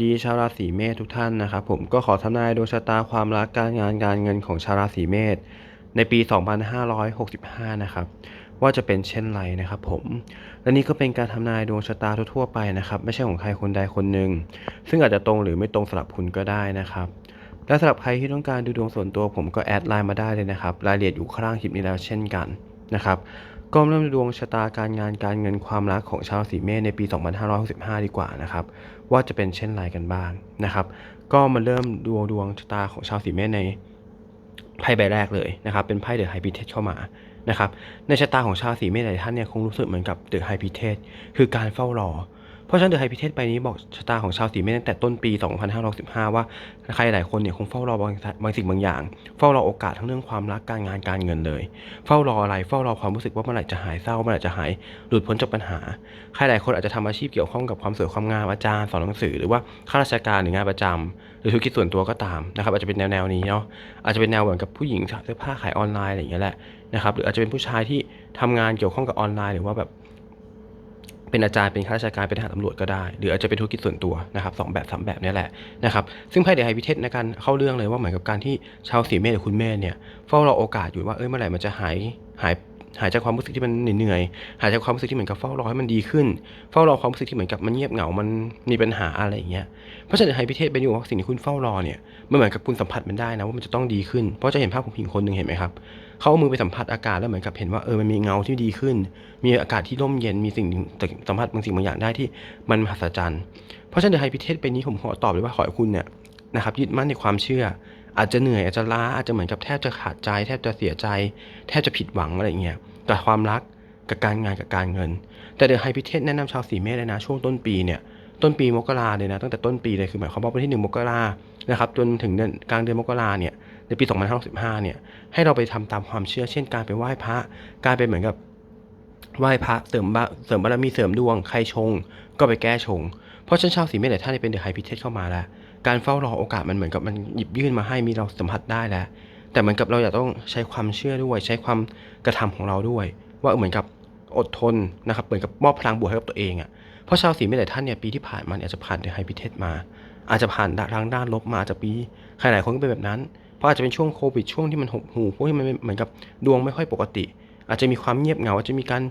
ดีชาวราศีเมษทุกท่านนะครับผมก็ขอทำนายดวงชะตาความรักการงานการเงินของชาวราศีเมษในปี 2565 นะครับ ว่าจะเป็นเช่นไรนะครับผม และนี่ก็เป็นการทำนายดวงชะตาทั่วๆไปนะครับ ไม่ใช่ของใครคนใดคนหนึ่ง ซึ่งอาจจะตรงหรือไม่ตรงสำหรับคุณก็ได้นะครับ และสำหรับใครที่ต้องการดูดวงส่วนตัวผมก็แอดไลน์มาได้เลยนะครับ รายละเอียดอยู่ข้างล่างคลิปนี้แล้วเช่นกันนะครับก็เริ่มดวงชะตาการงานการเงินความรักของชาวราศีเมษในปี 2565 ดีกว่านะครับ ว่าจะเป็นเช่นไรกันบ้างนะครับ ก็มาเริ่มดวงดวงชะตาของชาวสีเมษในไพ่ใบแรกเลยนะครับ เป็นไพ่เดอะไฮพิเทสเข้ามานะครับในชะตาของชาวสีเมษหลายท่านเนี่ยคงรู้สึกเหมือนกับเดอะไฮพิเทสคือการเฝ้ารอ เพราะฉะนั้นเดอะไฮพิเทสไปนี้บอกชะตาของชาวราศีเมษตั้งแต่ต้นปี 2565 ว่าใครหลายคนเนี่ยคงเฝ้ารอบางบางสิ่งบางอย่าง เฝ้ารอโอกาสทั้งเรื่องความรักการงานการเงินเลย เฝ้ารออะไรเฝ้ารอความรู้สึกว่าเมื่อไหร่จะหายเศร้าเมื่อไหร่จะหายหลุดพ้นจากปัญหา ใครหลายคนอาจจะทำอาชีพเกี่ยวข้องกับความสวยความงามอาจารย์สอนหนังสือหรือว่าข้าราชการหรืองานประจำหรือธุรกิจส่วนตัวก็ตามนะครับอาจจะเป็นแนวแนวนี้เนาะอาจจะเป็นแนวเหมือนกับผู้หญิงเสื้อผ้าขายออนไลน์อะไรอย่างเงี้ยแหละนะครับหรืออาจจะเป็นผู้ชายที่ทำงานเกี่ยวข้องกับออนไลน์หรือว่าแบบ เป็นอาจารย์เป็นข้าราชการเป็นทหารตำรวจก็ได้ หรืออาจจะเป็นธุรกิจส่วนตัวนะครับสองแบบสามแบบนี้แหละนะครับซึ่งไพ่เดอะไฮพิเทสในการเข้าเรื่องเลยว่าเหมือนกับการที่ชาวสีเมษหรือคุณแม่เนี่ยเฝ้ารอโอกาสอยู่ว่าเอ้ยเมื่อไหร่มันจะหายหายหายจากความรู้สึกที่มันเหนื่อย หายจากความรู้สึกที่เหมือนกับเฝ้ารอให้มันดีขึ้น เฝ้ารอความรู้สึกที่เหมือนกับมันเงียบเหงา มันมีปัญหาอะไรอย่างเงี้ย เพราะฉะนั้นไฮพิเทสเป็นอยู่ว่าสิ่งที่คุณเฝ้ารอเนี่ย มันเหมือนกับคุณสัมผัสมันได้นะว่ามันจะต้องดีขึ้น เพราะจะเห็นภาพของผู้หญิงคนหนึ่งเห็นไหมครับ เขาเอามือไปสัมผัสอากาศแล้วเหมือนกับเห็นว่าเออมันมีเงาที่ดีขึ้น มีอากาศที่ร่มเย็นมีสิ่งสัมผัสบางสิ่งบางอย่างได้ที่มันมหัศจรรย์เพราะฉะนั้นเดอะไฮพิเทสเป็นนี้ผมขอตอบเลยว่าขอให้คุณเนี่ยนะครับยึดมั่นในความเชื่อ อาจจะเหนื่อยอาจจะล้าอาจจะเหมือนกับแทบจะขาดใจ แทบจะเสียใจ แทบจะผิดหวังอะไรเงี้ยแต่ความรักกับการงานกับการเงิน แต่เดอะไฮพิเทสแนะนำชาวสีเมษเลยนะช่วงต้นปีเนี่ยต้นปีมกราเลยนะตั้งแต่ต้นปีเลยคือหมายความว่าวันที่หนึ่งมกรานะครับจนถึงเดือนกลางเดือนมกราเนี่ย ในปี 2565เนี่ยให้เราไปทำตามความเชื่อเช่นการไปไหว้พระการไปเหมือนกับไหว้พระเสริมบเสริมบารมีเสริมดวง ใครชง ก็ไปแก้ชง เพราะฉันชาวสีเมษหลายท่านเป็นเดอะไฮพิเทสเข้ามาแล้ว การเฝ้ารอโอกาสมันเหมือนกับมันหยิบยื่นมาให้มีเราสัมผัสได้แล้ว แต่เหมือนกับเราอยากต้องใช้ความเชื่อด้วย ใช้ความกระทำของเราด้วย ว่าเหมือนกับอดทนนะครับเหมือนกับมอบพลังบวกให้กับตัวเองอะเพราะชาวสีเมษหลายท่านเนี่ยปีที่ผ่านมาเนี่ยอาจจะผ่านเดอะไฮพิเทสมา อาจจะผ่านทางด้านลบมาอาจจะปีใครหลายคนก็เป็นแบบนั้น เพราะอาจจะเป็นช่วงโควิดช่วงที่มันหดหูพวกที่มันเหมือนกับดวงไม่ค่อยปกติ อาจจะมีความเงียบเหงาอาจจะมีการ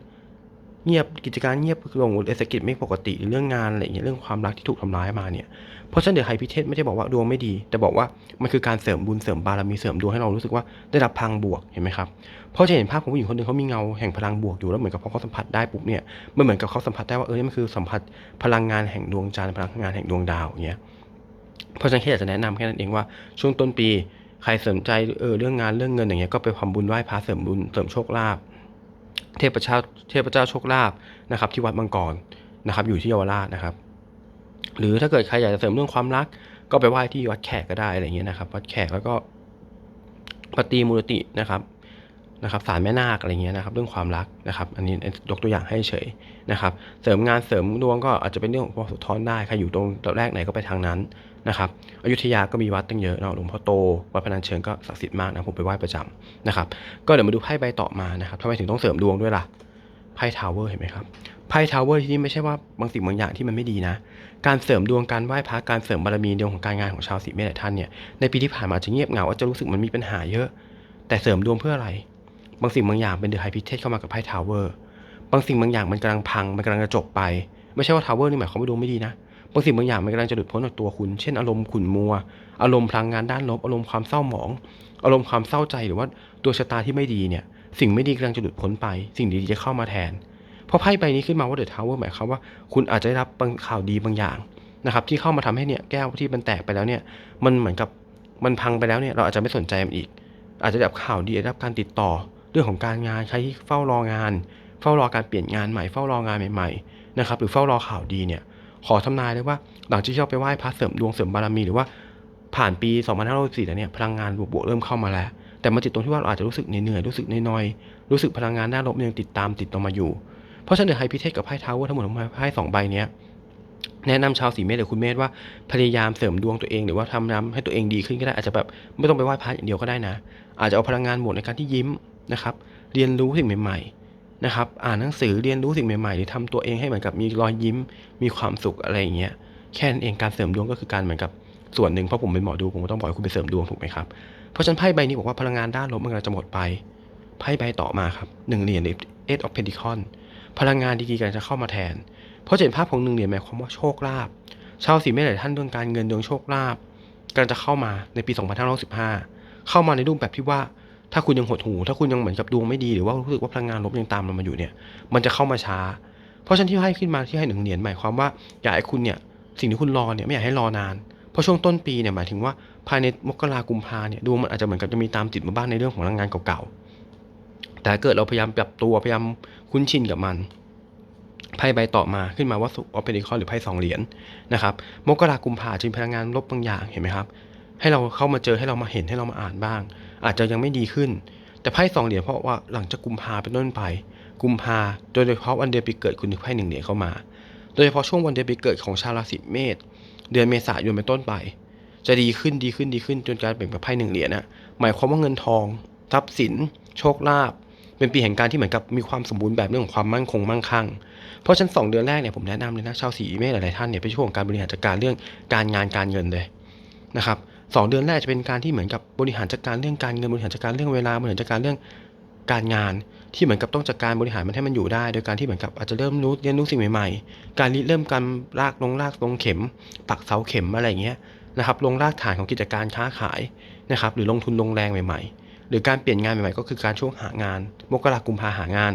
เงียบกิจการเงียบลงหรือเศรษฐกิจไม่ปกติหรือเรื่องงานอะไรอย่างเงี้ยเรื่องความรักที่ถูกทำร้ายมาเนี่ยเพราะฉะนั้นเดี๋ยวไฮพิเทสไม่ได้บอกว่าดวงไม่ดี แต่บอกว่ามันคือการเสริมบุญเสริมบารมีเสริมดวงให้เรารู้สึกว่าได้รับพลังบวกเห็นไหมครับเพราะจะเห็นภาพของผู้หญิงคนหนึ่งเขามีเงาแห่งพลังบวกอยู่แล้วเหมือนกับพอเขาสัมผัสได้ปุ๊บเนี่ยมันเหมือนกับเขาสัมผัสได้ว่าเออนี่มันคือสัมผัสพลังงานแห่งดวงจันทร์พลังงานแห่งดวงดาวอย่างเงี้ยเพราะฉะนั้นแค่อยากจะแนะนำแค่นั้นเองว่าช่วงต้นปี ใครสนใจเออเรื่องงานเรื่องเงินอย่างเงี้ยก็ไปทำบุญไหว้พระเสริมบุญเสริมโชคลาภเทพเจ้าเทพเจ้าโชคลาภนะครับ ที่วัดมังกรนะครับ อยู่ที่เยาวราชนะครับ หรือถ้าเกิดใครอยากจะเสริมเรื่องความรัก ก็ไปไหว้ที่วัดแขกก็ได้อะไรเงี้ยนะครับ วัดแขกแล้วก็ปฏิมูลตินะครับ นะครับสารแม่นาคอะไรเงี้ยนะครับ เรื่องความรักนะครับ อันนี้ยกตัวอย่างให้เฉยนะครับ เสริมงานเสริมดวงก็อาจจะเป็นเรื่องของพวกสุทรได้ใครอยู่ตรงแรกไหนก็ไปทางนั้นนะครับอยุธยาก็มีวัดตั้งเยอะเนาะหลวงพ่อโตวัดพนัญเชิงก็ศักดิ์สิทธิ์มากนะผมไปไหว้ประจำนะครับก็เดี๋ยวมาดูไพ่ใบต่อมานะครับทำไมถึงต้องเสริมดวงด้วยล่ะไพ่ทาวเวอร์เห็นไหมครับไพ่ทาวเวอร์ที่นี่ไม่ใช่ว่าบางสิ่งบางอย่างที่มันไม่ดีนะ การเสริมดวงการไหว้พระการเสริมบารมีดวงของการงานของชาวสีเมษท่านเนี่ยในปีที่ผ่านมาจะเงียบเหงาอาจจะรู้สึกมันมีปัญหาเยอะ แต่เสริมดวงเพื่ออะไร บางสิ่งบางอย่างเป็นเดอะไฮพิเทสเข้ามากับไพ่ทาวเวอร์บางสิ่งบางอย่างมันกำลังพังมันกำลังจะจบไป ไม่ใช่ว่าทาวเวอร์นี่หมายความว่าดวงไม่ดีนะบางสิ่งบางอย่างมันกำลังจะหลุดพ้นจากตัวคุณ เช่นอารมณ์ขุ่นมัว อารมณ์พลังงานด้านลบ อารมณ์ความเศร้าหมอง อารมณ์ความเศร้าใจหรือว่าตัวชะตาที่ไม่ดีเนี่ย สิ่งไม่ดีกำลังจะหลุดพ้นไป สิ่งดีๆจะเข้ามาแทน เพราะไพ่ใบนี้ขึ้นมาว่าเดอะทาวเวอร์หมายความว่าคุณอาจจะได้รับบางข่าวดีบางอย่างนะครับที่เข้ามาทำให้เนี่ยแก้วที่มันแตกไปแล้วเนี่ย มันเหมือนกับมันพังไปแล้วเนี่ยเราอาจจะไม่สนใจมันอีก อาจจะได้รับข่าวดีได้รับการติดต่อ รื่องของการงานใครที่เฝ้ารองาน เฝ้ารอการเปลี่ยนงานใหม่เฝ้ารองานใหม่ๆนะครับหรือเฝ้ารอข่าวดีเนี่ยขอทำนายเลยว่าหลังจากที่เราไปไหว้พระเสริมดวงเสริมบารมีหรือว่าผ่านปี 2564แล้วเนี่ยพลังงานบวกๆเริ่มเข้ามาแล้ว แต่มาจิตตรงที่ว่าเราอาจจะรู้สึกเหนื่อยๆรู้สึกน้อยๆรู้สึกพลังงานด้านลบมันยังติดตามติดต่อมาอยู่ เพราะฉะนั้นเดี๋ยวไฮพิเทสกับไพ่ทาวเวอร์ทั้งหมดของไพ่สองใบเนี้ยแนะนำชาวสีเมษหรือคุณเมษว่าพยายามเสริมดวงตัวเองหรือว่าทำน้ำให้ตัวเองดีขึ้นก็ได้อาจจะแบบไม่ต้องไปไหว้พระอย่างเดียวก็ได้นะ อาจจะเอาพลังงานบวกในการที่ยิ้ม นะครับ เรียนรู้สิ่งใหม่ ๆ นะครับ อ่านหนังสือเรียนรู้สิ่งใหม่ๆ หรือทำตัวเองให้เหมือนกับมีรอยยิ้ม มีความสุขอะไรอย่างเงี้ย แค่นั้นเองการเสริมดวงก็คือการเหมือนกับส่วนหนึ่งเพราะผมเป็นหมอดูผมก็ต้องบอกให้คุณไปเสริมดวงถูกไหมครับ เพราะฉะนั้นไพ่ใบนี้บอกว่าพลังงานด้านลบมันกำลังจะหมดไป ไพ่ใบต่อมาครับหนึ่งเหรียญ eight of pentacle พลังงานดีๆกำลังจะเข้ามาแทน เพราะจะเห็นภาพของหนึ่งเหรียญหมายความว่าโชคลาภ ชาวสีเมษหลายท่านดวงการเงินดวงโชคลาภกำลังจะเข้ามาในปี 2565เข้ามาในรูปแบบที่ว่า ถ้าคุณยังหดหู ถ้าคุณยังเหมือนกับดวงไม่ดีหรือว่ารู้สึกว่าพลังงานลบยังตามเรามาอยู่เนี่ย มันจะเข้ามาช้า เพราะฉะนั้นที่ให้ขึ้นมาที่ให้หนึ่งเหรียญหมายความว่าอยากให้คุณเนี่ยสิ่งที่คุณรอเนี่ยไม่อยากให้รอนาน เพราะช่วงต้นปีเนี่ยหมายถึงว่าภายในมกรากุมภาเนี่ยดวงมันอาจจะเหมือนกับจะมีตามติดมาบ้างในเรื่องของพลังงานเก่าๆ แต่เกิดเราพยายามปรับตัวพยายามคุ้นชินกับมันไพ่ใบต่อมาขึ้นมาว่าสุออเปนิคอหรือไพ่สองเหรียญนะครับมกรากุมภาจะมีพลังงานลบบางอย่างเห็นไหมครับ ให้เราเข้ามาเจอให้เรามาเห็นให้เรามาอ่านบ้าง อาจจะยังไม่ดีขึ้น แต่ไพ่สองเหรียญเพราะว่าหลังจากกุมภาเป็นต้นไป กุมภาโดยเฉพาะวันเดือนปีเกิดคุณถึงไพ่หนึ่งเหรียญเข้ามา โดยเฉพาะช่วงวันเดือนปีเกิดของชาวราศีเมษเดือนเมษายนเป็นต้นไป จะดีขึ้นดีขึ้นดีขึ้นจนกลายเป็นแบบไพ่หนึ่งเหรียญนะหมายความว่าเงินทองทรัพย์สิน โชคลาภเป็นปีแห่งการที่เหมือนกับมีความสมบูรณ์แบบเรื่องของความมั่นคงมั่งคั่ง เพราะฉันสองเดือนแรกเนี่ยผมแนะนำเลยนะชาวสีเมษหลายๆท่านเนี่ยเป็นช่วงของการบริหารจัดการเรื่องการงานการเงินเลยนะครับ สองเดือนแรกจะเป็นการที่เหมือนกับบริหารจัดการเรื่องการเงินบริหารจัดการเรื่องเวลาบริหารจัดการเรื่องการงาน ที่เหมือนกับต้องจัดการบริหารมันให้มันอยู่ได้ โดยการที่เหมือนกับอาจจะเริ่มรู้เรียนรู้สิ่งใหม่ๆ การเริ่มการลากลงลากลงเข็ม ปักเสาเข็มอะไรเงี้ยนะครับลงรากฐานของกิจการค้าขายนะครับหรือลงทุนลงแรงใหม่ ๆ หรือการเปลี่ยนงานใหม่ๆ ก็คือการช่วงหางาน มกรากุมภาหางาน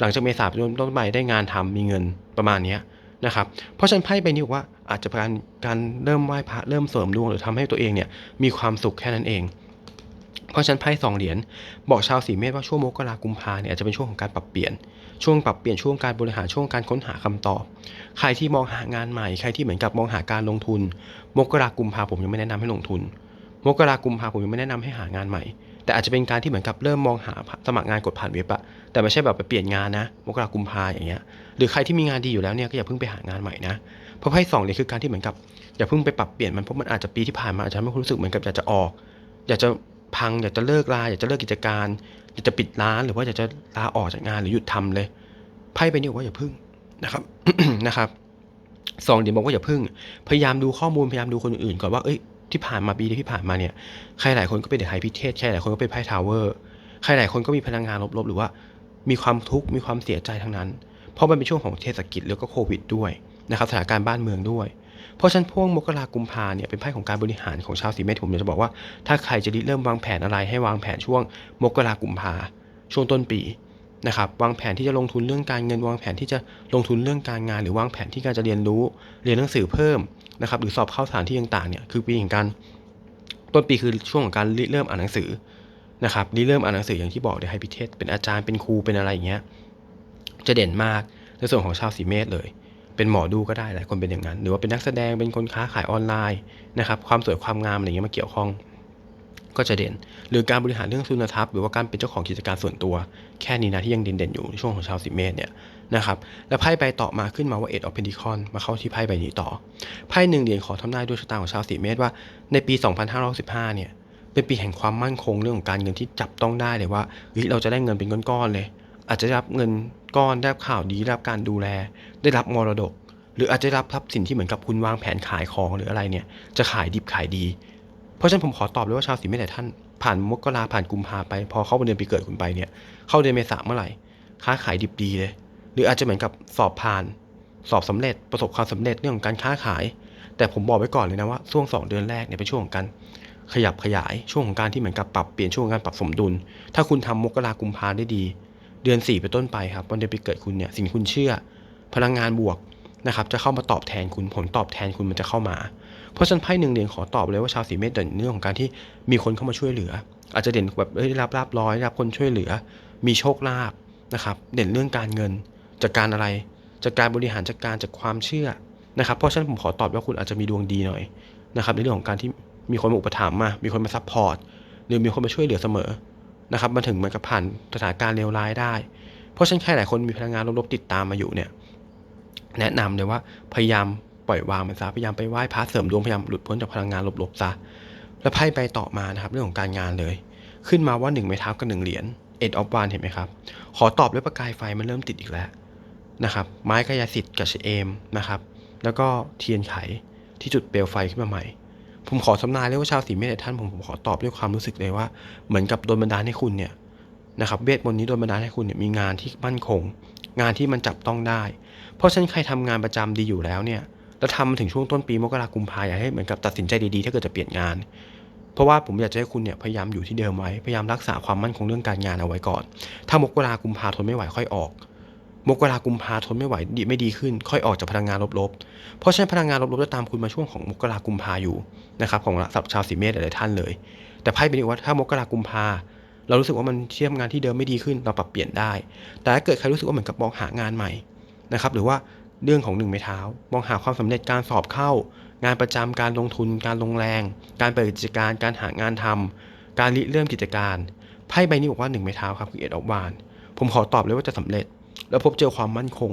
หลังจากเมษาเป็นต้นไปได้งานทำมีเงินประมาณเนี้ย นะครับ เพราะฉะนั้นไพ่ใบนี้บอกว่าอาจจะการการเริ่มไหว้พระเริ่มเสริมดวงหรือทำให้ตัวเองเนี่ยมีความสุขแค่นั้นเอง เพราะฉะนั้นไพ่สองเหรียญบอกชาวสีเมษว่าช่วงมกรากุมภาเนี่ยอาจจะเป็นช่วงของการปรับเปลี่ยน ช่วงปรับเปลี่ยนช่วงการบริหารช่วงการค้นหาคำตอบ ใครที่มองหางานใหม่ใครที่เหมือนกับมองหาการลงทุน มกรากุมภาผมยังไม่แนะนำให้ลงทุน มกรากุมภาผมยังไม่แนะนำให้หางานใหม่ แต่อาจจะเป็นการที่เหมือนกับเริ่มมองหาสมัครงานกดผ่านเว็บอะแต่ไม่ใช่แบบไปเปลี่ยนงานนะมกรากุมภาอย่างเงี้ยหรือใครที่มีงานดีอยู่แล้วเนี่ยก็อย่าเพิ่งไปหางานใหม่นะเพราะไพ่สองเนี่ยคือการที่เหมือนกับอย่าเพิ่งไปปรับเปลี่ยนมันเพราะมันอาจจะปีที่ผ่านมาอาจจะทำให้คุณรู้สึกเหมือนกับอยากจะออก อยากจะพังอยากจะเลิกลาอยากจะเลิกกิจการอยากจะปิดร้านหรือว่าอยากจะลาออกจากงานหรือหยุดทำเลยไพ่ใบนี้บอกว่าอย่าพึ่งนะครับนะครับสองเดี๋ยวบอกว่าอย่าพึ่ง พยายามดูข้อมูลพยายามดูคนอื่นก่อนว่าเอ้ย ที่ผ่านมาปีที่ผ่านมาเนี่ยใครหลายคนก็เป็นเด็กไฮพิเทศใครหลายคนก็เป็นไพ่ทาวเวอร์ใครหลายคนก็มีพลังงานลบๆ หรือว่า มีความทุกข์มีความเสียใจทั้งนั้น เพราะมันเป็นช่วงของเทศกิจแล้วก็โควิดด้วยนะครับสถานการณ์บ้านเมืองด้วย เพราะฉะนั้นพ่วกมกรากุมภาเนี่ยเป็นไพ่ของการบริหารของชาวสีเมษผมอยากจะบอกว่าถ้าใครจะริเริ่มวางแผนอะไรให้วางแผนช่วงมกรากุมภาช่วงต้นปีนะครับวางแผนที่จะลงทุนเรื่องการเงินวางแผนที่จะลงทุนเรื่องการงาน หรือวางแผนที่การจะเรียนรู้ เรียนหนังสือเพิ่ม นะครับหรือสอบเข้าสถานที่ต่างๆเนี่ยคือปีแห่งการต้นปีคือช่วงของการเริ่มอ่านหนังสือนะครับริเริ่มอ่านหนังสืออย่างที่บอกเดี๋ยวให้พิเทศเป็นอาจารย์เป็นครูเป็นอะไรอย่างเงี้ยจะเด่นมากในส่วนของชาวสีเมษเลย เป็นหมอดูก็ได้หลายคนเป็นอย่างนั้น หรือว่าเป็นนักแสดงเป็นคนค้าขายออนไลน์นะครับความสวยความงามอะไรเงี้ยมาเกี่ยวข้องก็จะเด่น หรือการบริหารเรื่องทุนทรัพย์หรือว่าการเป็นเจ้าของกิจการส่วนตัว แค่นี้นะที่ยังเด่นๆอยู่ในช่วงของชาวสิเมษเนี่ย นะครับ แล้วไพ่ใบต่อมาขึ้นมาว่าเอ็ดออฟเพนดิคอนมาเข้าที่ไพ่ใบนี้ต่อ ไพ่หนึ่งเหรียญขอทำนายดวงชะตาของชาวสิเมษว่าในปี 2515 เนี่ย เป็นปีแห่งความมั่นคงเรื่องของการเงินที่จับต้องได้เลยว่าเฮ้ยเราจะได้เงินเป็นก้อนๆเลย อาจจะรับเงินก้อนได้รับข่าวดีได้รับการดูแล ได้รับมรดก หรืออาจจะรับทรัพย์สินที่เหมือนกับคุณวางแผนขายของหรืออะไรเนี่ยจะขายดิบขายดี เพราะฉะนั้นผมขอตอบเลยว่าชาวสีเมษท่านผ่านมกราผ่านกุมภาไป พอเข้าเดือนปีเกิดคุณไปเนี่ยเข้าเดือนเมษาเมื่อไหร่ค้าขายดิบดีเลย หรืออาจจะเหมือนกับสอบผ่าน สอบสำเร็จประสบความสำเร็จเรื่องของการค้าขาย แต่ผมบอกไว้ก่อนเลยนะว่าช่วงสองเดือนแรกเนี่ยเป็นช่วงของการขยับขยายช่วงของการที่เหมือนกับปรับเปลี่ยนช่วงของการปรับสมดุล ถ้าคุณทำมกรากุมภาได้ดี เดือนสี่เป็นต้นไปครับวันเดือนปีเกิดคุณเนี่ยสิ่งที่คุณเชื่อ พลังงานบวกนะครับจะเข้ามาตอบแทนคุณผลตอบแทนคุณมันจะเข้ามา เพราะฉะนั้นไพ่หนึ่งเหรียญขอตอบเลยว่าชาวสีเมษเด่นเรื่องของการที่มีคนเข้ามาช่วยเหลือ อาจจะเด่นแบบเอ้ยได้รับลาบร้อยได้รับคนช่วยเหลือ มีโชคลาภนะครับเด่นเรื่องการเงิน จากการอะไร จากการบริหารจัดการจากความเชื่อนะครับ เพราะฉะนั้นผมขอตอบว่าคุณอาจจะมีดวงดีหน่อยนะครับ ในเรื่องของการที่มีคนมาอุปถัมภ์มา มีคนมาซัพพอร์ต หรือมีคนมาช่วยเหลือเสมอนะครับมาถึงมันกับผ่านสถานการณ์เลวร้ายได้ เพราะฉะนั้นใครหลายคนมีพลังงานลบๆติดตามมาอยู่เนี่ย แนะนำเลยว่าพยายามปล่อยวางมันซะ พยายามไปไหว้พระเสริมดวง พยายามหลุดพ้นจากพลังงานลบๆซะ แล้วไพ่ใบต่อมานะครับเรื่องของการงานเลย ขึ้นมาว่าหนึ่งไม้เท้ากับหนึ่งเหรียญเอ็ดออฟวานเห็นไหมครับ ขอตอบด้วยประกายไฟมันเริ่มติดอีกแล้ว นะครับ ไม้กายสิทธิ์กับเชเอมนะครับ แล้วก็เทียนไขที่จุดเปลวไฟขึ้นมาใหม่ ผมขอทำนายเลยว่าชาวสีเมษท่านผมผมขอตอบด้วยความรู้สึกเลยว่า เหมือนกับโดนบันดาลให้คุณเนี่ยนะครับเวทมนต์นี้โดนบันดาลให้คุณเนี่ยมีงานที่มั่นคง งานที่มันจับต้องได้ เพราะฉะนันใครทำงานประจำดีอยู่แล้วเนี่ยแล้วทำมาถึงช่วงต้นปีมกราคมกุมภาอยากให้เหมือนกับตัดสินใจดีๆ ถ้าเกิดจะเปลี่ยนงาน เพราะว่าผมอยากจะให้คุณเนี่ยพยายามอยู่ที่เดิมไว้ พยายามรักษาความมั่นคงเรื่องการงานเอาไว้ก่อน ถ้ามกรากุมภาทนไม่ไหวค่อยออก มกรากุมภาทนไม่ไหวดีไม่ดีขึ้น ค่อยออกจากพลังงานลบๆ เพราะฉะนั้นพลังงานลบๆจะตามคุณมาช่วงของมกรากุมภาอยู่นะครับของสับชาวสีเมษหลายท่านเลย แต่ไพ่เป็นอีกว่าถ้ามกรากุมภาเรารู้สึกว่ามันเชื่อมงานที่เดิมไม่ดีขึ้นเราปรับเปลี่ยนได้ แต่ถ้าเกิดใครรู้สึกว่าเหมือนกับมองหางานใหม่นะครับหรือว่าเรื่องของหนึ่งไม้เท้ามองหาความสำเร็จการสอบเข้า งานประจำการลงทุน การลงแรง การเปิดกิจการการหางานทำการริเริ่มกิจการไพ่ใบนี้บอกว่าหนึ่งไม้เท้าครับคือเอ็ดออกบานผมขอตอบเลยว่าจะสำเร็จ แล้วพบเจอความมั่นคง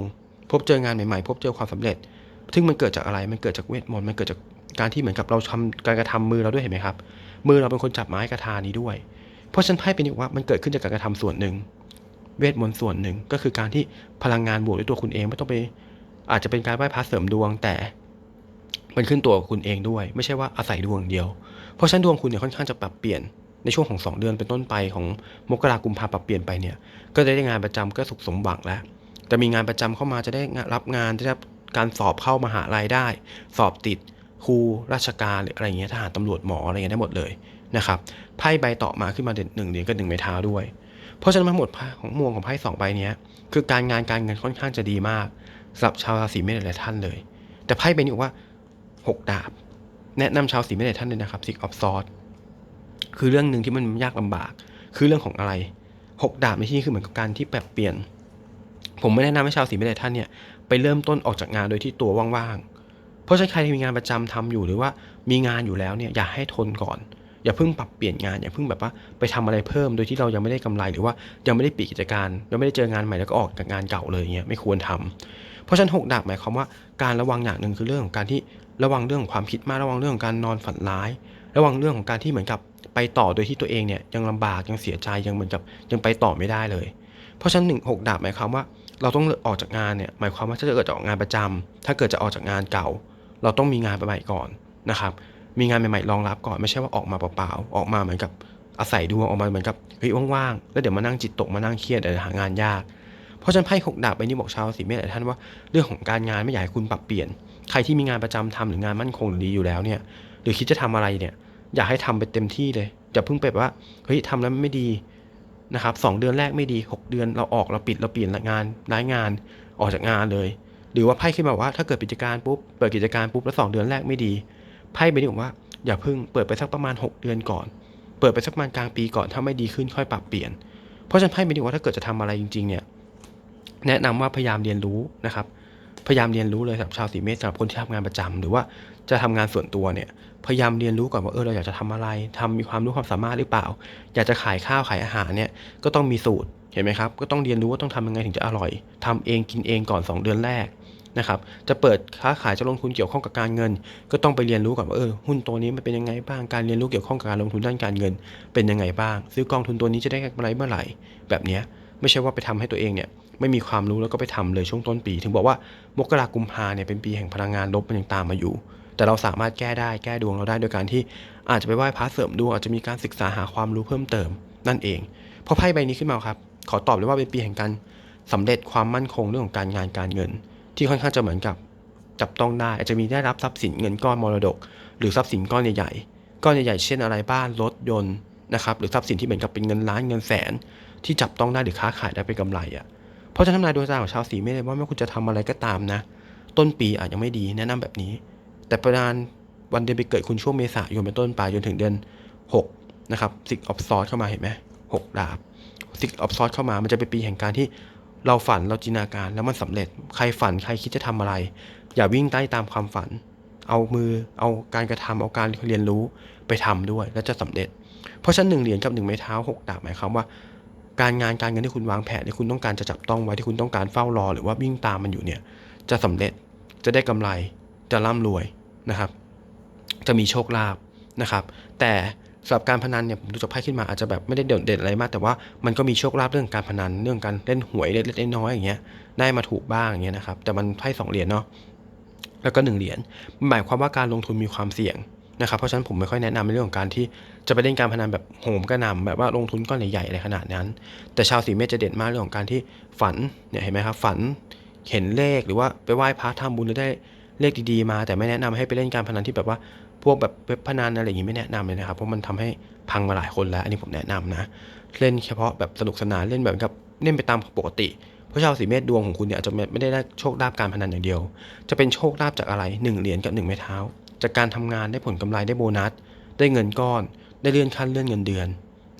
พบเจองานใหม่ๆ พบเจอความสำเร็จ ซึ่งมันเกิดจากอะไร มันเกิดจากเวทมนต์ มันเกิดจากการที่เหมือนกับเราทำการกระทำมือเราด้วยเห็นไหมครับ มือเราเป็นคนจับไม้กระทานี้ด้วย เพราะฉันไพ่เป็นอย่ว่ามันเกิดขึ้นจากการกระทำส่วนหนึ่ง เวทมนต์ส่วนหนึ่งก็คือการที่พลังงานบวกด้วยตัวคุณเองไม่ต้องไป อาจจะเป็นการไหว้พระเสริมดวงแต่ มันขึ้นตัวคุณเองด้วย ไม่ใช่ว่าอาศัยดวงเดียว เพราะฉะนั้นดวงคุณเนี่ยค่อนข้างจะปรับเปลี่ยน ในช่วงของ 2 เดือนเป็นต้นไปของมกราคมพาปรับเปลี่ยนไปเนี่ย ก็จะได้งานประจำก็สุขสมหวังแล้ว จะมีงานประจำเข้ามาจะได้รับงานจะได้การสอบเข้ามาหาลัยได้ สอบติดครูราชการหรืออะไรเงี้ยทหารตำรวจหมออะไรเงี้ยได้หมดเลยนะครับไพ่ใบต่อมาขึ้นมาเด่นหนึ่งเหรียญกับหนึ่งไม้เท้าด้วย เพราะฉะนั้นทั้งหมดของมวงของไพ่สองใบเนี้ยคือการงานการเงินค่อนข้างจะดีมากสำหรับชาวราศีเมษหลายท่านเลย แต่ไพ่ใบนี้บอกว่าหกดาบ แนะนำชาวสีเมษหลายท่านเลยนะครับซิกออฟซอ d คือเรื่องหนึ่งที่มันยากลำบาก คือเรื่องของอะไรหกดาบในที่นี้คือเหมือนกับการที่แบบเปลี่ยน ผมไม่แนะนำให้ชาวสีเมษท่านเนี่ยไปเริ่มต้นออกจากงานโดยที่ตัวว่างๆ เพราะฉะนั้นใครที่มีงานประจำทำอยู่หรือว่ามีงานอยู่แล้วเนี่ยอย่าให้ทนก่อน อย่าเพิ่งปรับเปลี่ยนงานอย่าเพิ่งแบบว่าไปทำอะไรเพิ่มโดยที่เรายังไม่ได้กำไรหรือว่ายังไม่ได้ปิดกิจการยังไม่ได้เจองานใหม่แล้วก็ออกจากงานเก่าเลยเงี้ยไม่ควรทำเพราะฉะนั้นหกดาบหมายความว่าการระวังอย่างหนึ่งคือเรื่องของการที่ระวังเรื่องของความคิดมากระวังเรื่องของการนอนฝันร้าย ระวังเรื่องของการที่เหมือนกับ ไปต่อโดยที่ตัวเองเนี่ยยังลำบากยังเสียใจยังเหมือนกับยังไปต่อไม่ได้เลย เพราะฉะนั้นหนึ่งหกดาบหมายความว่า เราต้องออกจากงานเนี่ยหมายความว่าถ้าเกิดจะออกงานประจำถ้าเกิดจะออกจากงานเก่า เราต้องมีงานใหม่ก่อนนะครับมีงานใหม่ๆรองรับก่อนไม่ใช่ว่าออกมาเปล่าๆออกมาเหมือนกับอาศัยดวงออกมาเหมือนกับเฮ้ยว่างๆแล้วเดี๋ยวมานั่งจิตตกมานั่งเครียดเดี๋ยวหางานยาก เพราะฉะนั้นไพ่หกดาบใบนี้บอกชาวสีเมษหลายท่านว่าเรื่องของการงานไม่อยากให้คุณปรับเปลี่ยน ใครที่มีงานประจำทำหรืองานมั่นคงหรือดีอยู่แล้วเนี่ยหรือคิดจะทำอะไรเนี่ย อยากให้ทำไปเต็มที่เลยอย่าเพิ่งไปแบบว่าเฮ้ยทำแล้วไม่ดีนะครับสองเดือนแรกไม่ดี 6 เดือนเราออกเราปิดเราเปลี่ยนงานย้ายงานออกจากงานเลย หรือว่าไพ่ขึ้นมาว่าถ้าเกิดกิจการปุ๊บเปิดกิจการปุ๊บแล้วสองเดือนแรกไม่ดีไพ่ไปนี่ผมว่าอย่าเพิ่งเปิดไปสักประมาณ 6 เดือนก่อน เปิดไปสักประมาณกลางปีก่อนถ้าไม่ดีขึ้นค่อยปรับเปลี่ยน เพราะฉะนั้นไพ่ไปนี่ว่าถ้าเกิดจะทำอะไรจริงๆเนี่ยแนะนำว่าพยายามเรียนรู้นะครับ พยายามเรียนรู้เลยสำหรับชาวสีเมษสำหรับคนที่ทำงานประจำหรือว่าจะทำงานส่วนตัวเนี่ยพยายามเรียนรู้ก่อนว่าเออเราอยากจะทำอะไรทำมีความรู้ความสามารถหรือเปล่า อยากจะขายข้าวขายอาหารเนี่ยก็ต้องมีสูตรเห็นไหมครับ ก็ต้องเรียนรู้ว่าต้องทำยังไงถึงจะอร่อยทำเองกินเองก่อน 2 เดือนแรกนะครับจะเปิดค้าขายจะลงทุนเกี่ยวข้องกับการเงิน ก็ต้องไปเรียนรู้ก่อนว่าเออหุ้นตัวนี้มันเป็นยังไงบ้างการเรียนรู้เกี่ยวข้องกับการลงทุนด้านการเงิน เป็นยังไงบ้าง ซื้อกองทุนตัวนี้จะได้กำไรเมื่อไหร่แบบเนี้ยไม่ใช่ว่าไปทำให้ตัวเองเนี่ย ไม่มีความรู้แล้วก็ไปทำเลยช่วงต้นปี ถึงบอกว่ามกราคมพาเนี่ยเป็นปีแห่งพลังงานลบมันยังตามมาอยู่ แต่เราสามารถแก้ได้แก้ดวงเราได้โดยการที่อาจจะไปไหว้พระเสริมดวงอาจจะมีการศึกษาหาความรู้เพิ่มเติมนั่นเองพอไพ่ใบนี้ขึ้นมาครับ ขอตอบเลยว่าเป็นปีแห่งการสำเร็จความมั่นคงเรื่องของการงานการเงิน ที่ค่อนข้างจะเหมือนกับจับต้องได้อาจจะมีได้รับทรัพย์สินเงินก้อนมรดก หรือทรัพย์สินก้อนใหญ่ๆก้อนใหญ่ๆเช่นอะไรบ้านรถยนต์นะครับหรือทรัพย์สินที่เหมือนกับเป็นเงินล้านเงินแสน ที่จับต้องได้หรือค้าขายได้เป็นกำไรอะ ราะฉะนั้นทำนายดวงตาของชาวสีเมษเลยว่าไม่ว่าคุณจะทำอะไรก็ตามนะ ต้นปีอาจยังไม่ดีแนะนำแบบนี้ แต่ประมาณวันเดือนไปเกิดคุณช่วงเมษายนเป็นต้นไปจนถึงเดือน 6 นะครับซิกออฟซอสเข้ามาเห็นไหมหกดาบซิกออฟซอสเข้ามามันจะเป็นปีแห่งการที่เราฝันเราจินตนาการแล้วมันสำเร็จ ใครฝันใครคิดจะทำอะไร อย่าวิ่งใต้ตามความฝัน เอามือเอาการกระทำเอาการเรียนรู้ไปทำด้วยแล้วจะสำเร็จ เพราะฉะนั้นหนึ่งเหรียญกับหนึ่งไม้เท้าหกดาบหมายความว่า การงานการเงินที่คุณวางแผนที่คุณต้องการจะจับต้องไว้ที่คุณต้องการเฝ้ารอ หรือว่าวิ่งตามมันอยู่เนี่ยจะสำเร็จจะได้กำไรจะร่ำรวยนะครับ จะมีโชคลาภนะครับ แต่สำหรับการพนันเนี่ยผมดูจากไพ่ขึ้นมาอาจจะแบบไม่ได้เด่นเด่นอะไรมาก แต่ว่ามันก็มีโชคลาภเรื่องการพนันเรื่องการเล่นหวยเล็กๆน้อยๆอย่างเงี้ยได้มาถูกบ้างอย่างเงี้ยนะครับแต่มันไพ่สองเหรียญเนาะแล้วก็หนึ่งเหรียญหมายความว่าการลงทุนมีความเสี่ยง นะครับเพราะฉะนั้นผมไม่ค่อยแนะนำในเรื่องของการที่จะไปเล่นการพนันแบบโหมกระหน่ำแบบว่าลงทุนก้อนใหญ่ๆอะไรขนาดนั้น แต่ชาวสีเมษจะเด่นมากเรื่องของการที่ฝันเนี่ยเห็นไหมครับฝันเห็นเลขหรือว่าไปไหว้พระทำบุญแล้วได้เลขดีๆมา แต่ไม่แนะนำให้ไปเล่นการพนันที่แบบว่าพวกแบบเว็บพนันอะไรอย่างนี้ไม่แนะนำเลยนะครับเพราะมันทำให้พังมาหลายคนแล้ว อันนี้ผมแนะนำนะเล่นเฉพาะแบบสนุกสนานเล่นแบบกับเล่นไปตามปกติเพราะชาวสีเมษดวงของคุณเนี่ยอาจจะไม่ได้โชคลาภการพนันอย่างเดียว จะเป็นโชคลาภจากอะไรหนึ่งเหรียญกับหนึ่งไม้เท้า จากการทำงานได้ผลกำไรได้โบนัส ได้เงินก้อน ได้เลื่อนขั้นเลื่อนเงินเดือน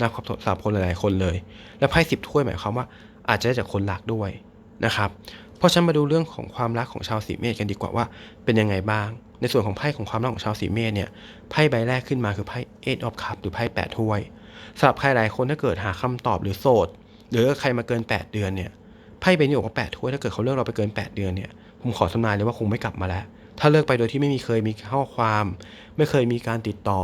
นะครับสำหรับคนหลายๆคนเลย และไพ่สิบถ้วยหมายความว่าอาจจะได้จากคนรักด้วยนะครับเพราะฉันมาดูเรื่องของความรักของชาวสีเมษกันดีกว่าว่าเป็นยังไงบ้าง ในส่วนของไพ่ของความรักของชาวสีเมษเนี่ยไพ่ใบแรกขึ้นมาคือไพ่ Eight of Cups หรือไพ่แปดถ้วยสำหรับใครหลายคนถ้าเกิดหาคำตอบหรือโสด หรือใครมาเกิน 8 เดือนเนี่ยไพ่ใบนี้บอกว่า8ถ้วยถ้าเกิดเขาเลิกเราไปเกิน 8 เดือนเนี่ยผมขอทำนายเลยว่าคงไม่กลับมาแล้ว ถ้าเลิกไปโดยที่ไม่มีเคยมีข้อความ ไม่เคยมีการติดต่อ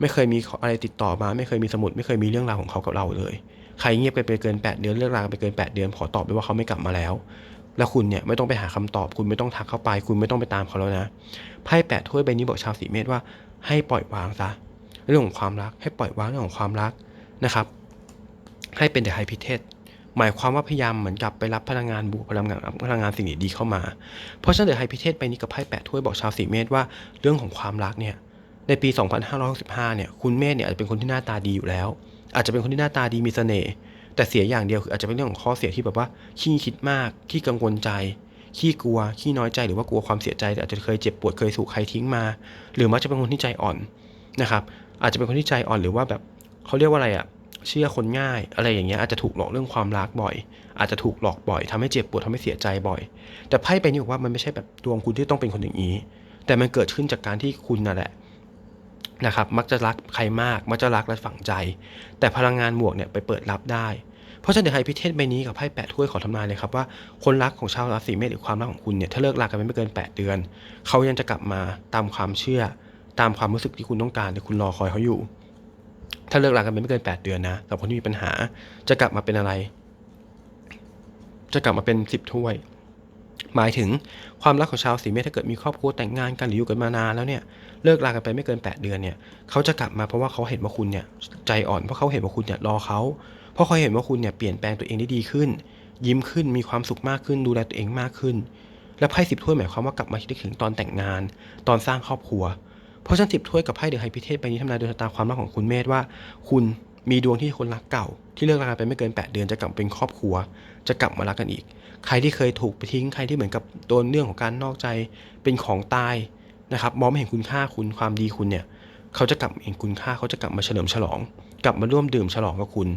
ไม่เคยมีอะไรติดต่อมา ไม่เคยมีสมุด ไม่เคยมีเรื่องราวของเขากับเราเลย ใครเงียบไปไปเกิน 8 เดือนเลิกรากันไปเกิน 8 เดือนขอตอบเลยว่าเขาไม่กลับมาแล้ว แล้วคุณเนี่ยไม่ต้องไปหาคำตอบ คุณไม่ต้องทักเข้าไป คุณไม่ต้องไปตามเขาแล้วนะไพ่แปดถ้วยใบนี้บอกชาวสีเมษว่าให้ปล่อยวางซะเรื่องของความรัก ให้ปล่อยวางเรื่องของความรักนะครับ ให้เป็นเด e h ไฮพิเทส หมายความว่าพยายามเหมือนกับไปรับพลังงานบวกพลังงานพลังงานสิ่งดีๆเข้ามา เพราะฉะนั้นเด e h ไฮพิเทสไปนี้กับไพ่แปดถ้วยบอกชาวสีเมษว่าเรื่องของความรักเนี่ยในปี 2565เนี่ยคุณเมษเนี่ยอาจจะเป็นคนที่หน้าตาดีอยู่แล้ว อาจจะเป็นคนที่หน้าตาดีมีเสน่ห์แต่เสียอย่างเดียวคืออาจจะเป็นเรื่องของข้อเสียที่แบบว่าขี้คิดมากขี้กังวลใจขี้กลัวขี้น้อยใจหรือว่ากลัวความเสียใจอาจจะเคยเจ็บปวดเคยถูกใครทิ้งมา หรือมักจะเป็นคนที่ใจอ่อนนะครับอาจจะเป็นคนที่ใจอ่อนหรือว่าแบบเขาเรียกว่าอะไรอะ เชื่อคนง่าย อะไรอย่างเงี้ยอาจจะถูกหลอกเรื่องความรักบ่อย อาจจะถูกหลอกบ่อยทำให้เจ็บปวดทำให้เสียใจบ่อย แต่ไพ่ไปนี่บอกว่ามันไม่ใช่แบบดวงคุณที่ต้องเป็นคนอย่างนี้ แต่มันเกิดขึ้นจากการที่คุณนั่นแหละนะครับมักจะรักใครมากมักจะรักและฝังใจ แต่พลังงานบวกเนี่ยไปเปิดรับได้ เพราะฉะนั้นเดี๋ยวไฮพิเทศใบนี้กับไพ่แปดถ้วยขอทำนายเลยครับว่าคนรักของชาวราศีเมษหรือความรักของคุณเนี่ยถ้าเลิกรักกันไปไม่เกิน 8 เดือน เขายังจะกลับมาตามความเชื่อ ตามความรู้สึกที่คุณต้องการแต่คุณรอคอยเขาอยู่ ถ้าเลิกรักกันไปไม่เกิน 8 เดือนนะสำหรับคนที่มีปัญหาจะกลับมาเป็นอะไร จะกลับมาเป็น10ถ้วย หมายถึงความรักของชาวสีเมษถ้าเกิดมีครอบครัวแต่งงานกันหรืออยู่กันมานานแล้วเนี่ยเลิกรากันไปไม่เกิน 8 เดือนเนี่ยเขาจะกลับมาเพราะว่าเขาเห็นว่าคุณเนี่ยใจอ่อนเพราะเขาเห็นว่าคุณเนี่ยรอเขาเพราะเขาเห็นว่าคุณเนี่ยเปลี่ยนแปลงตัวเองได้ดีขึ้น ยิ้มขึ้นมีความสุขมากขึ้น ดูแลตัวเองมากขึ้น และไพ่สิบถ้วยหมายความว่ากลับมาคิดถึงตอนแต่งงาน ตอนสร้างครอบครัว เพราะฉะนั้นสิบถ้วยกับไพ่เดอะไฮพิเทศใบนี้ทำนายดวงชะตาความรักของคุณเมธว่า คุณมีดวงที่คนรักเก่า ที่เลิกรากันไปไม่เกิน 8 เดือนจะกลับเป็นครอบครัว จะกลับมารักกันอีก ใครที่เคยถูกไปทิ้งใครที่เหมือนกับโดนเรื่องของการนอกใจเป็นของตายนะครับมองไม่เห็นคุณค่าคุณความดีคุณเนี่ยเขาจะกลับเห็นคุณค่าเขาจะกลับมาเฉลิมฉลอง กลับมาร่วมดื่มฉลองกับคุณ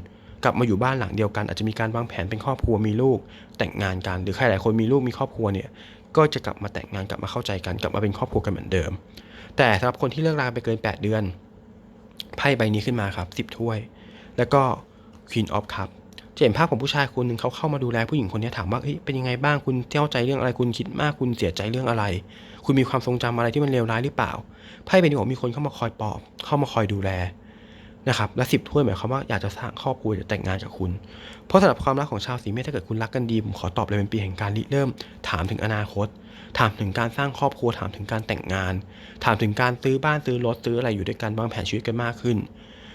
กลับมาอยู่บ้านหลังเดียวกัน อาจจะมีการวางแผนเป็นครอบครัวมีลูก แต่งงานกันหรือใครหลายคนมีลูกมีครอบครัวเนี่ยก็จะกลับมาแต่งงานกลับมาเข้าใจกันกลับมาเป็นครอบครัวกันเหมือนเดิม แต่สำหรับคนที่เลิกราไปเกิน 8 เดือน ไพ่ใบนี้ขึ้นมาครับ 10 ถ้วย แล้วก็ Queen of Cup จะเห็นภาพของผู้ชายคนหนึ่งเขาเข้ามาดูแลผู้หญิงคนนี้ถามว่าเฮ้ยเป็นยังไงบ้างคุณเจ้าใจเรื่องอะไรคุณคิดมากคุณเสียใจเรื่องอะไร คุณมีความทรงจำอะไรที่มันเลวร้ายหรือเปล่าไพ่ใบนี้บอกมีคนเข้ามาคอยปลอบ เข้ามาคอยดูแล นะครับและสิบถ้วยหมายความว่าอยากจะสร้างครอบครัวจะแต่งงานกับคุณ เพราะสำหรับความรักของชาวสีเมษถ้าเกิดคุณรักกันดีผมขอตอบเลยเป็นปีแห่งการริเริ่ม ถามถึงอนาคต ถามถึงการสร้างครอบครัวถามถึงการแต่งงาน ถามถึงการซื้อบ้านซื้อรถซื้ออะไรอยู่ด้วยกันวางแผนชีวิตกันมากขึ้น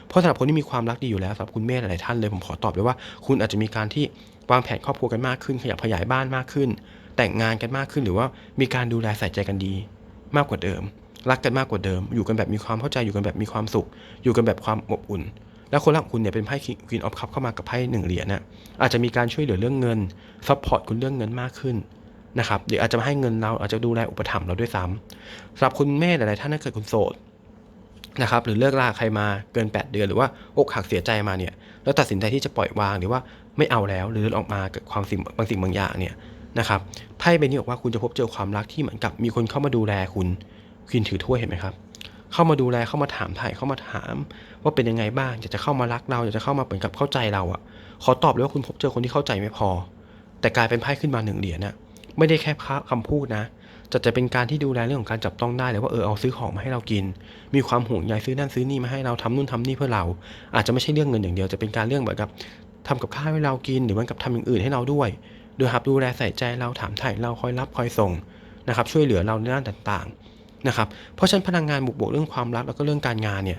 เพราะสำหรับคนที่มีความรักดีอยู่แล้วสำหรับคุณเมธหลายท่านเลยผมขอตอบเลยว่า คุณอาจจะมีการที่วางแผนครอบครัวกันมากขึ้น ขยับขยายบ้านมากขึ้น แต่งงานกันมากขึ้นหรือว่ามีการดูแลใส่ใจกันดี มากกว่าเดิม รักกันมากกว่าเดิม อยู่กันแบบมีความเข้าใจอยู่กันแบบมีความสุข อยู่กันแบบความอบอุ่น แล้วคนรักคุณเนี่ยเป็นไพ่ Queen of Cup เข้ามากับไพ่หนึ่งเหรียญน่ะอาจจะมีการช่วยเหลือเรื่องเงินซัพพอร์ตคุณเรื่องเงินมากขึ้นนะครับหรืออาจจะมาให้เงินเราอาจจะดูแลอุปถัมภ์เราด้วยซ้ำสำหรับคุณแม่หลายๆท่านถ้าเกิดคุณโสดนะครับหรือเลิกลาใครมาเกิน 8 เดือนหรือว่าอกหักเสียใจมาเนี่ยแล้วตัดสินใจที่จะปล่อยวางหรือว่าไม่เอาแล้วหรือเดินออกมากับความสิ่งบางสิ่งบางอย่างเนี่ยนะครับไพ่ใบนี้บอกว่าคุณจะพบเจอความรักที่เหมือนกับมีคนเข้ามาดูแลคุณ คุณถือถ้วยเห็นไหมครับ เข้ามาดูแลเข้ามาถามไถ่เข้ามาถาม ว่าเป็นยังไงบ้างอยากจะเข้ามารักเราอยากจะเข้ามาเหมือนกับเข้าใจเราอะ่ะขอตอบเลยว่าคุณพบเจอคนที่เข้าใจไม่พอ แต่กลายเป็นไพ่ขึ้นมาหนึ่งเหรียญน่ะไม่ได้แค่คำพูดนะจะจะเป็นการที่ดูแลเรื่องของการจับต้องได้เลยว่าเออเอาซื้อของมาให้เรากิน มีความห่วงใยซื้อนั่นซื้อนี่มาให้เราทำนู่นทำนี่เพื่อเรา อาจจะไม่ใช่เรื่องเงินอย่างเดียวจะเป็นการเรื่องแบบกับทำกับข้าวให้เรากิน หรือว่ากับทำอย่างอื่นให้เราด้วย โดยครับดูแลใส่ใจเราถามถ่ายเราคอยรับคอยส่งนะครับช่วยเหลือเราในด้านต่างๆ นะครับเพราะฉะนั้นพลังงานบวกๆเรื่องความรักแล้วก็เรื่องการงานเนี่ย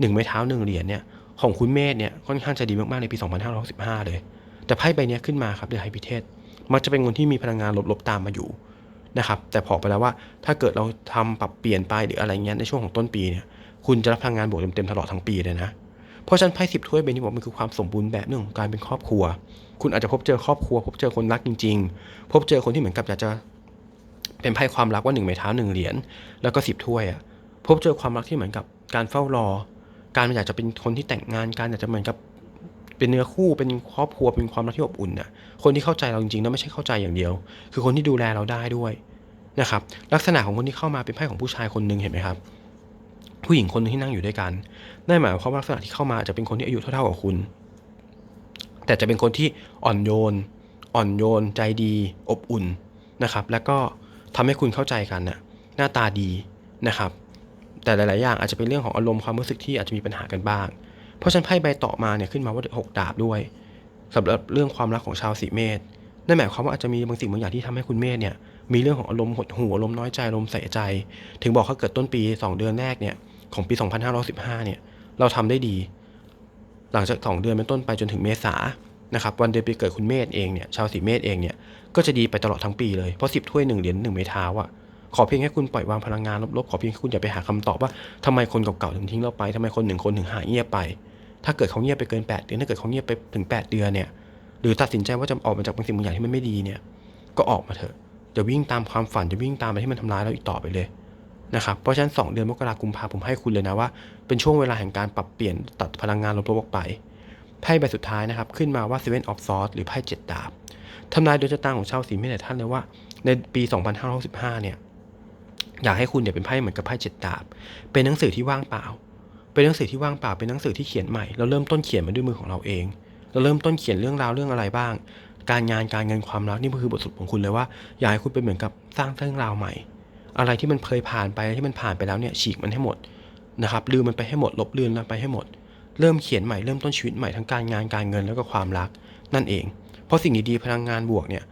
หนึ่งไม้เท้าหนึ่งเหรียญเนี่ยของคุณเมธเนี่ยค่อนข้างจะดีมากๆในปี 2565 เลย แต่ไพ่ใบเนี้ยขึ้นมาครับเดือไฮพิเทศมักจะเป็นคนที่มีพลังงานลบๆตามมาอยู่นะครับแต่พอไปแล้วว่าถ้าเกิดเราทำปรับเปลี่ยนไปหรืออะไรเงี้ยในช่วงของต้นปีเนี่ยคุณจะรับพลังงานบวกเต็มๆตลอดทั้งปีเลยนะเพราะฉะนั้นไพ่สิบถ้วยใบนี้บอกมันคือความสมบูรณ์แบบเรื่องของการเป็นครอบครัว คุณอาจจะพบเจอครอบครัว พบเจอคนรักจริง ๆ พบเจอคนที่เหมือนกับอยากจะ เป็นไพ่ความรักว่าหนึ่งไม้เท้าหนึ่งเหรียญแล้วก็สิบถ้วยอะพบเจอความรักที่เหมือนกับการเฝ้ารอ การอยากจะเป็นคนที่แต่งงานการอยากจะเหมือนกับเป็นเนื้อคู่เป็นครอบครัวเป็นความรักที่อบอุ่นน่ะคนที่เข้าใจเราจริงๆแล้วไม่ใช่เข้าใจอย่างเดียว คือคนที่ดูแลเราได้ด้วยนะครับลักษณะของคนที่เข้ามาเป็นไพ่ของผู้ชายคนหนึ่งเห็นไหมครับ ผู้หญิงคนหนึงที่นั่งอยู่ด้วยกันนั่นหมายความว่าลักษณะที่เข้ามาจะเป็นคนที่อายุเท่าๆกับคุณ แต่จะเป็นคนที่อ่อนโยน อ่อนโยนใจดี อบอุ่นนะครับ แล้วก็ ทำให้คุณเข้าใจกันน่ะหน้าตาดีนะครับ แต่หลาย ๆ อย่างอาจจะเป็นเรื่องของอารมณ์ความรู้สึกที่อาจจะมีปัญหากันบ้าง เพราะฉันไพ่ใบต่อมาเนี่ยขึ้นมาว่าหกดาบด้วยสำหรับเรื่องความรักของชาวสีเมษนั่นหมายความว่าอาจจะมีบางสิ่งบางอย่างที่ทำให้คุณเมษเนี่ยมีเรื่องของอารมณ์หดหู่อารมณ์น้อยใจอารมณ์เสียใจ ถึงบอกเขาเกิดต้นปี 2 เดือนแรกเนี่ยของปี 2515เนี่ยเราทำได้ดี หลังจาก 2 เดือนเป็นต้นไปจนถึงเมษา นะครับวันเดือนปีเกิดคุณเมษเองเนี่ยชาวสีเมษเองเนี่ยก็จะดีไปตลอดทั้งปีเลยเพราะสิบถ้วยหนึ่งเหรียญหนึ่งไม้เท้าอะขอเพียงแค่คุณปล่อยวางพลังงานลบๆขอเพียงแค่คุณอย่าไปหาคำตอบว่าทำไมคนเก่าๆถึงทิ้งเราไปทำไมคนหนึ่งคนถึงหายเงียบไป ถ้าเกิดเขาเงียบไปเกิน 8 เดือนถ้าเกิดเขาเงียบไปถึง 8 เดือนเนี่ยหรือตัดสินใจว่าจะออกมาจากบางสิ่งบางอย่างที่มันไม่ดีเนี่ยก็ออกมาเถอะจะวิ่งตามความฝันจะวิ่งตามอะไรที่มันทำร้ายเราอีกต่อไปเลยนะครับเพราะฉะนั้น 2 เดือนมกราคมกุมภาผมให้คุณเลยนะว่าเป็นช่วงเวลาแห่งการปรับเปลี่ยนตัดพลังงานลบๆออกไป พ่ใบสุดท้ายนะครับ ขึ้นมาว่า Seven of Swords หรือไพ่เจ็ดดาบทำนายโดยชะตาของชาวสีเมษหลายท่านเลยว่า ในปี 2565 เนี่ย อยากให้คุณเนี่ยเป็นไพ่เหมือนกับไพ่เจ็ดดาบ เป็นหนังสือที่ว่างเปล่า เป็นหนังสือที่ว่างเปล่า เป็นหนังสือที่เขียนใหม่ เราเริ่มต้นเขียนมาด้วยมือของเราเอง เราเริ่มต้นเขียนเรื่องราวเรื่องอะไรบ้าง การงานการเงินความรักนี่คือบทสรุปของคุณเลยว่า อยากให้คุณเป็นเหมือนกับสร้างเรื่องราวใหม่ อะไรที่มันเคยผ่านไปที่มันผ่านไปแล้วเนี่ยฉีกมันให้หมดนะครับลืมมันไปให้หมดลบเลือนมันไปให้หมด เริ่มเขียนใหม่เริ่มต้นชีวิตใหม่ทั้งการงานการเงินแล้วก็ความรักนั่นเอง เพราะสิ่งดีๆพลังงานบวกเนี่ย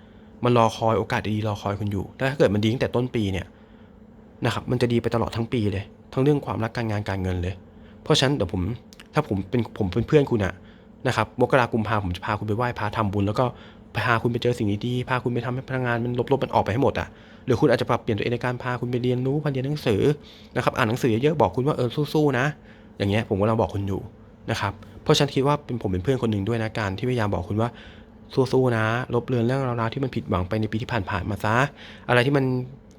มันรอคอยโอกาสดีๆรอคอยคุณอยู่แล้วถ้าเกิดมันดีตั้งแต่ต้นปีเนี่ยนะครับมันจะดีไปตลอดทั้งปีเลย ทั้งเรื่องความรักการงานการเงินเลย เพราะฉะนั้นเดี๋ยวผมถ้าผมเป็นผมเป็นเพื่อนคุณอะนะครับมกรากุมภาผมจะพาคุณไปไหว้พระทำบุญ แล้วก็พาคุณไปเจอสิ่งดีๆพาคุณไปทำให้พลังงานมันลบๆมันออกไปให้หมดอะหรือคุณอาจจะปรับเปลี่ยนตัวเองในการพาคุณไปเรียนรู้พาเรียนหนังสือนะครับอ่านหนังสือเยอะๆบอกคุณว่าเออสู้ๆนะ อย่างเงี้ยผมกำลังบอกคุณอยู่ นะครับเพราะฉันคิดว่าเป็นผมเป็นเพื่อนคนหนึ่งด้วยนะการที่พยายามบอกคุณว่าสู้ๆนะ ลบเลือนเรื่องราวที่มันผิดหวังไปในปีที่ผ่านๆมาซะ อะไรที่มัน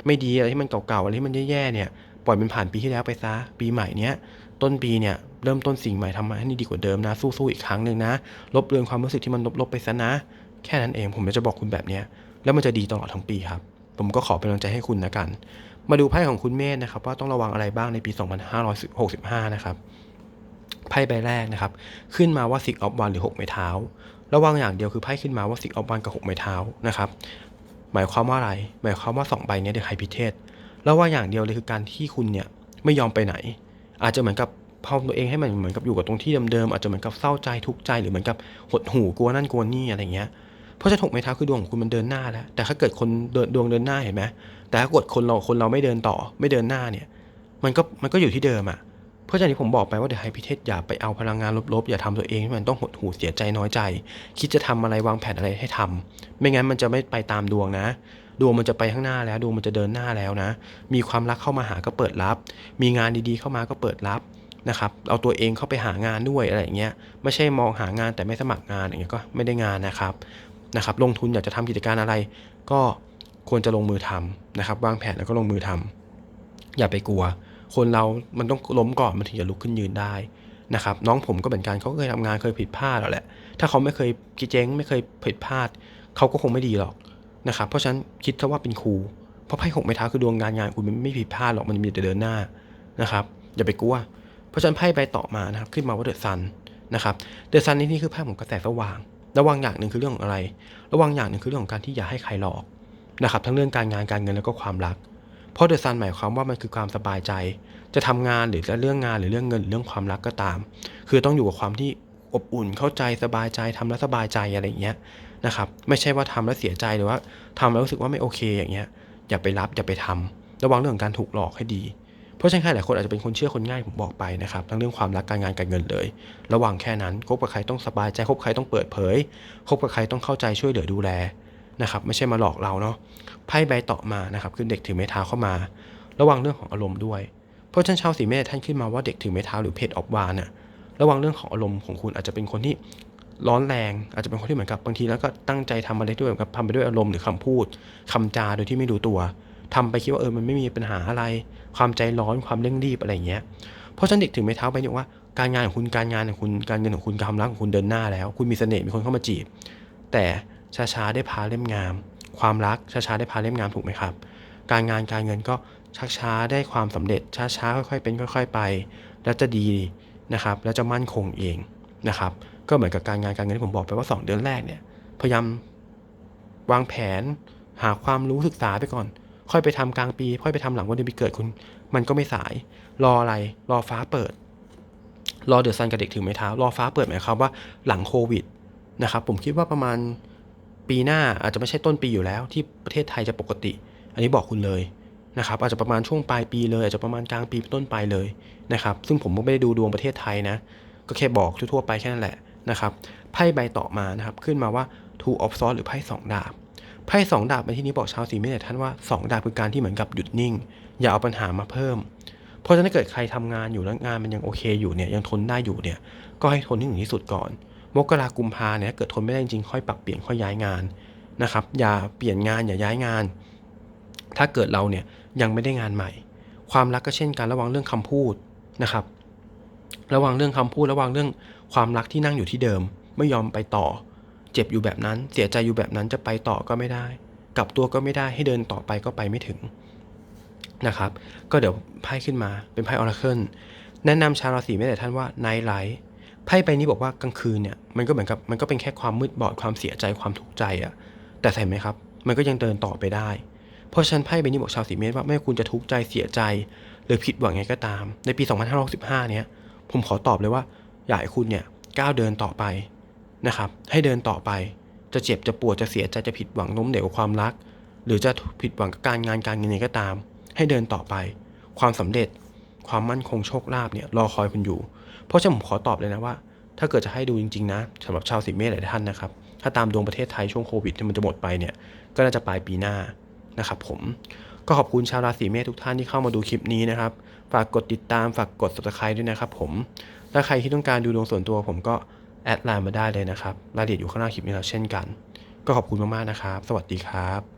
ไม่ดีอะไรที่มันเก่าๆอะไรที่มันแย่ๆเนี่ยปล่อยมันผ่านปีที่แล้วไปซะ ปีใหม่เนี้ยต้นปีเนี่ยเริ่มต้นสิ่งใหม่ทำมาให้ดีกว่าเดิมนะ สู้ๆอีกครั้งหนึ่งนะ ลบเลือนความรู้สึกที่มันลบๆไปซะนะ แค่นั้นเองผมจะบอกคุณแบบเนี้ยแล้วมันจะดีตลอดทั้งปีครับ ผมก็ขอเป็นกำลังใจให้คุณนะกัน มาดูไพ่ของคุณเมธนะครับว่าต้องระวังอะไรบ้างในปี 2565 นะครับ ไพ่ใบแรกนะครับ ขึ้นมาว่า Six of One หรือ 6 ไม้เท้า ระวังอย่างเดียวคือไพ่ขึ้นมาว่า Six of One กับ 6 ไม้เท้านะครับ หมายความว่าอะไร หมายความว่า 2 ใบนี้เดี๋ยวใครพิเทศแล้วว่าอย่างเดียวเลยคือการที่คุณเนี่ยไม่ยอมไปไหน อาจจะเหมือนกับพาตัวเองให้มันเหมือนกับอยู่กับตรงที่เดิมๆอาจจะเหมือนกับเศร้าใจทุกข์ใจหรือเหมือนกับหดหู่กลัวนั่นกลัวนี่อะไรเงี้ยเพราะฉะนั้นหกไม้เท้าคือดวงของคุณมันเดินหน้าแล้ว แต่ถ้าเกิดคนเดินดวงเดินหน้าเห็นไหมแต่ถ้ากดคนเราคนเราไม่เดินต่อไม่เดินหน้าเนี่ย มันก็มันก็อยู่ที่เดิมอะ เพราะฉะนั้นที่ผมบอกไปว่าเดี๋ยวให้พิเทศอย่าไปเอาพลังงานลบๆ อย่าทำตัวเองให้มันต้องหดหู่เสียใจน้อยใจ คิดจะทำอะไรวางแผนอะไรให้ทำไม่งั้นมันจะไม่ไปตามดวงนะ ดวงมันจะไปข้างหน้าแล้ว ดวงมันจะเดินหน้าแล้วนะ มีความรักเข้ามาหาก็เปิดรับ มีงานดีๆเข้ามาก็เปิดรับนะครับเอาตัวเองเข้าไปหางานด้วยอะไรอย่างเงี้ยไม่ใช่มองหางานแต่ไม่สมัครงานอย่างเงี้ยก็ไม่ได้งานนะครับนะครับลงทุนอยากจะทำกิจการอะไร ก็ควรจะลงมือทำนะครับวางแผนแล้วก็ลงมือทำอย่าไปกลัว คนเรามันต้องล้มก่อนมันถึงจะลุกขึ้นยืนได้นะครับน้องผมก็เหมือนกันเขาเคยทำงานเคยผิดพลาดแล้วแหละ ถ้าเขาไม่เคยกิเจ๊งไม่เคยผิดพลาดเขาก็คงไม่ดีหรอกนะครับเพราะฉะนั้นคิดซะว่าเป็นครูเพราะไพ่หกไม้เท้าคือดวงงานงานคุณมันไม่ผิดพลาดหรอกมันมีแต่เดินหน้านะครับอย่าไปกลัว เพราะฉะนั้นไพ่ใบต่อมานะครับขึ้นมาว่าเดอะซันนะครับเดอะซันนี่นี่คือไพ่ของกระแสสว่าง ระวังอย่างหนึ่งคือเรื่องของอะไร ระวังอย่างหนึ่งคือเรื่องของการที่อย่าให้ใครหลอกนะครับทั้งเรื่องการงานการเงินแล้วก็ความรัก เพราะเดอะซันหมายความว่ามันคือความสบายใจ จะทำงานหรือจะเรื่องงานหรือเรื่องเงินหรือเรื่องความรักก็ตาม คือต้องอยู่กับความที่อบอุ่นเข้าใจสบายใจทำแล้วสบายใจอะไรอย่างเงี้ยนะครับไม่ใช่ว่าทำแล้วเสียใจหรือว่าทำแล้วรู้สึกว่าไม่โอเคอย่างเงี้ยอย่าไปรับอย่าไปทำระวังเรื่องของการถูกหลอกให้ดี เพราะฉะนั้นใครหลายคนอาจจะเป็นคนเชื่อคนง่ายผมบอกไปนะครับทั้งเรื่องความรักการงานการเงินเลย ระวังแค่นั้นคบกับใครต้องสบายใจคบใครต้องเปิดเผยคบกับใครต้องเข้าใจช่วยเหลือดูแล นะครับไม่ใช่มาหลอกเราเนาะไพ่ใบต่อมานะครับคือเด็กถือไม้เท้าเข้ามา ระวังเรื่องของอารมณ์ด้วย เพราะฉะนั้นชาวสีเมษท่านขึ้นมาว่าเด็กถือไม้เท้าหรือเพจออกวานน่ะระวังเรื่องของอารมณ์ของคุณอาจจะเป็นคนที่ร้อนแรง อาจจะเป็นคนที่เหมือนกับบางทีแล้วก็ตั้งใจทำอะไรด้วยกับทำไปด้วยอารมณ์หรือคำพูดคำจาโดยที่ไม่รู้ตัวทำไปคิดว่าเออมันไม่มีปัญหาอะไร ความใจร้อนความเร่งรีบอะไรอย่างเงี้ยเพราะฉะนั้นเด็กถือไม้เท้าไปเนี่ยว่าการงานของคุณการงานของคุณการเงินของคุณการทำรักของคุณเดินหน้าแล้ว คุณมีเสน่ห์มีคนเข้ามาจีบ แต่ ช้าๆได้พาเล่มงาม ความรักช้าๆได้พาเล่มงามถูกไหมครับ การงานการเงินก็ช้าๆได้ความสำเร็จช้าๆค่อยๆเป็นค่อย ๆ ไป แล้วจะดีนะครับแล้วจะมั่นคงเองนะครับ ก็เหมือนกับการงานการเงินที่ผมบอกไปว่า 2 เดือนแรกเนี่ยพยายามวางแผนหาความรู้ศึกษาไปก่อน ค่อยไปทำกลางปี ค่อยไปทำหลังวันเดือนปีเกิดคุณ มันก็ไม่สาย รออะไร รอฟ้าเปิด รอเดือดซันกับเด็กถือไม้เท้ารอฟ้าเปิดหมายความว่าหลังโควิดนะครับผมคิดว่าประมาณ ปีหน้าอาจจะไม่ใช่ต้นปีอยู่แล้ว ที่ประเทศไทยจะปกติ อันนี้บอกคุณเลยนะครับอาจจะประมาณช่วงปลายปีเลย อาจจะประมาณกลางปีต้นไปเลยนะครับซึ่งผมก็ไม่ได้ดูดวงประเทศไทยนะ ก็แค่บอกทั่วๆไปแค่นั้นแหละนะครับไพ่ใบต่อมานะครับขึ้นมาว่า two of swords หรือไพ่สองดาบไพ่สองดาบในที่นี้บอกชาวสีเมษท่านว่าสองดาบคือการที่เหมือนกับหยุดนิ่ง อย่าเอาปัญหามาเพิ่ม เพราะฉะนั้นเกิดใครทำงานอยู่แล้วงานมันยังโอเคอยู่เนี่ยยังทนได้อยู่เนี่ยก็ให้ทนที่ถึงที่สุดก่อน มกรากุมภาเนี่ยถ้าเกิดทนไม่ได้จริงๆค่อยปรับเปลี่ยนค่อยย้ายงานนะครับ อย่าเปลี่ยนงานอย่าย้ายงาน ถ้าเกิดเราเนี่ยยังไม่ได้งานใหม่ ความรักก็เช่นกันระวังเรื่องคำพูดนะครับ ระวังเรื่องคำพูดระวังเรื่องความรักที่นั่งอยู่ที่เดิม ไม่ยอมไปต่อ เจ็บอยู่แบบนั้น เสียใจอยู่แบบนั้นจะไปต่อก็ไม่ได้ กลับตัวก็ไม่ได้ให้เดินต่อไปก็ไปไม่ถึงนะครับ ก็เดี๋ยวไพ่ขึ้นมาเป็นไพ่ออราเคิลแนะนำชาวราศีเมษท่านว่าไนไลท์ ไพ่ใบนี้บอกว่ากลางคืนเนี่ยมันก็เหมือนกับมันก็เป็นแค่ความมืดบอดความเสียใจความทุกข์ใจอะแต่ใส่ไหมครับ มันก็ยังเดินต่อไปได้ เพราะฉะนั้นไพ่ใบนี้บอกชาวสีเมษว่าไม่คุณจะทุกข์ใจเสียใจ หรือผิดหวังไงก็ตาม ในปี 2565เนี้ยผมขอตอบเลยว่าอยากให้คุณเนี่ยก้าวเดินต่อไปนะครับ ให้เดินต่อไป จะเจ็บจะปวดจะเสียใจจะผิดหวังล้มเหลวความรัก หรือจะผิดหวังกับการงานการเงินไงก็ตาม ให้เดินต่อไป ความสำเร็จความมั่นคงโชคลาภเนี่ยรอคอยคุณอยู่ เพราะฉะนั้นผมขอตอบเลยนะว่า ถ้าเกิดจะให้ดูจริงๆนะสำหรับชาวสิเมษหลายท่านนะครับ ถ้าตามดวงประเทศไทยช่วงโควิดที่มันจะหมดไปเนี่ยก็น่าจะปลายปีหน้านะครับผมก็ขอบคุณชาวราศีเมษทุกท่านที่เข้ามาดูคลิปนี้นะครับ ฝากกดติดตามฝากกด subscribe ด้วยนะครับผมถ้าใครที่ต้องการดูดวงส่วนตัวผมก็แอดไลน์มาได้เลยนะครับรายละเอียดอยู่ข้างล่างคลิปนี้แล้วเช่นกัน ก็ขอบคุณมากๆนะครับ สวัสดีครับ